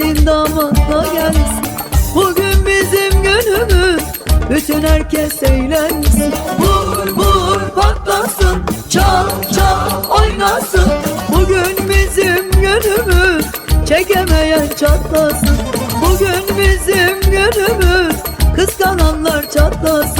Gelin damatla gelsin. Bugün bizim günümüz. Bütün herkes eğlensin. Vur vur patlasın. Çal çal oynasın. Bugün bizim günümüz. Çekemeyen çatlasın. Bugün bizim günümüz. Kıskananlar çatlasın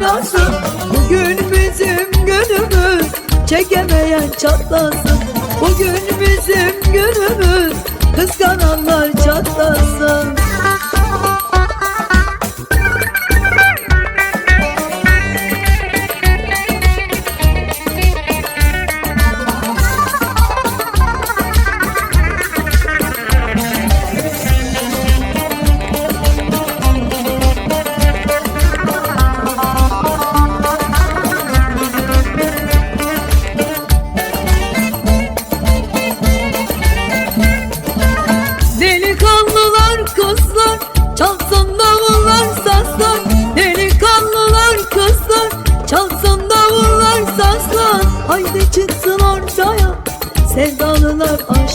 oynasın. Bugün bizim günümüz Çekemeyen çatlasın. Bugün bizim günümüz Kıskananlar çatlasın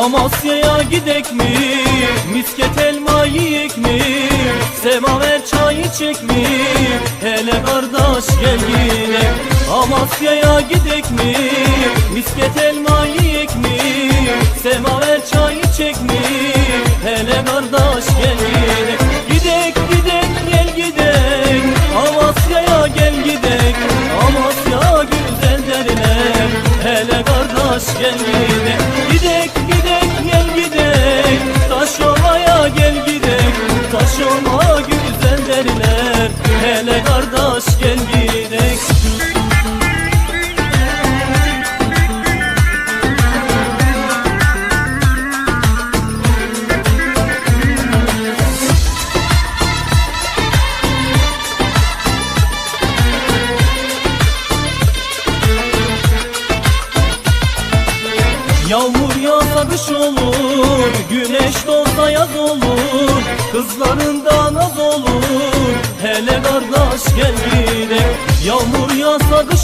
Amasya'ya gidek mi? Misket elma yiyek mi? Semaver çay içek mi? Hele kardeş gel yine Amasya'ya gidek mi? Misket elma yiyek mi? Semaver çay içek mi? Hele kardeş gel yine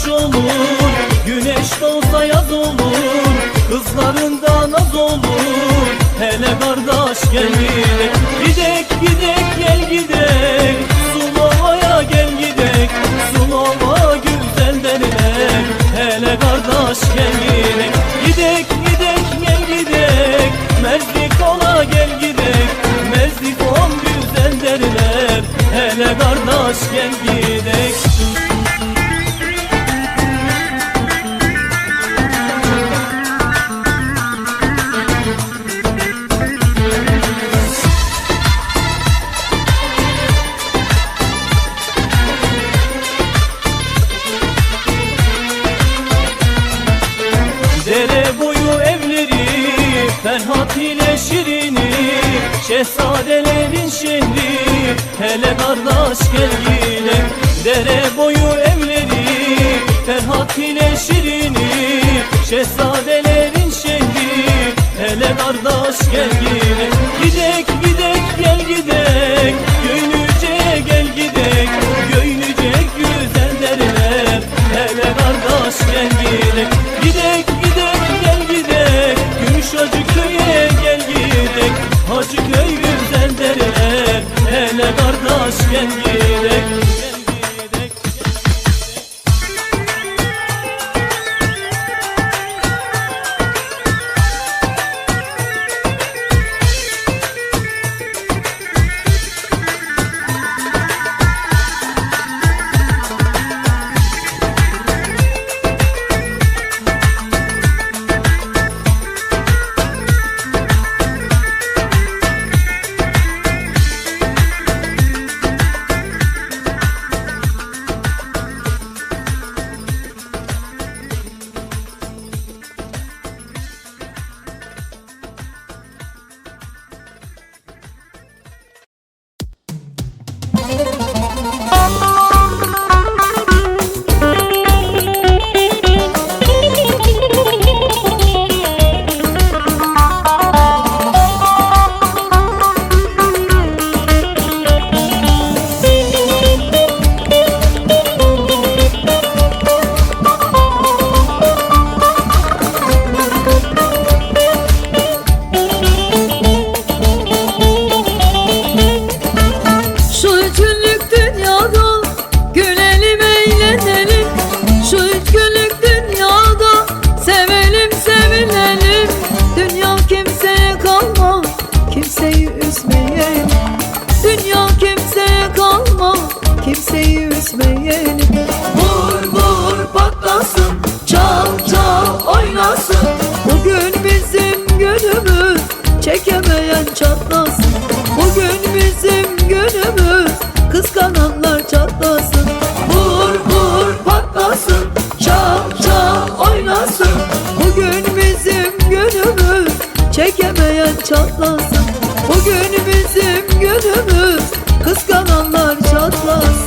olur Güneş doğsa yaz olur Kızlarında naz olur. Hele kardeş gel gidek Gidek gidek gel gidek. Sulova'ya gel gidek Sulova güzel derine Hele kardeş gel gidek Gidek gidek gel gidek. Merzikon'a gel gidek Merzikon güzel derine Hele kardeş gel Şehzadelerin şehri Hele kardeş gel yine Dere boyu evleri Ferhat ile Şirin'i Şehzadelerin şehri Hele kardeş gel yine hoş çatlasın. Bugün bizim günümüz Kıskananlar çatlasın.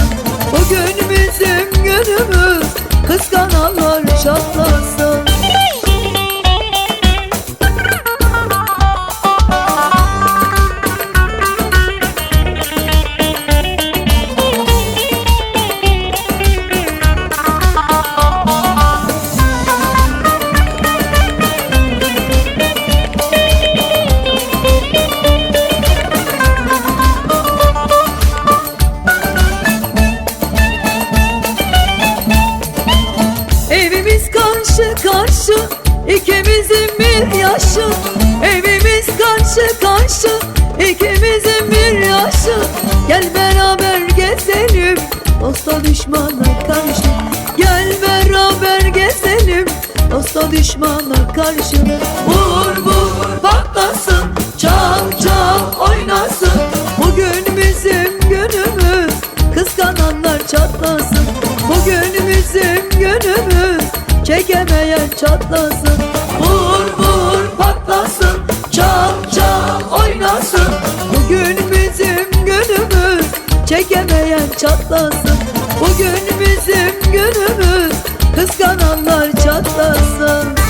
Dosta düşmana karşı Vur vur patlasın çal çal oynasın. Bugün bizim günümüz kıskananlar çatlasın. Bugün bizim günümüz Çekemeyen çatlasın. Vur vur patlasın Çal çal oynasın. Bugün bizim günümüz Çekemeyen çatlasın. Bugün bizim günümüz Kıskananlar çatlasın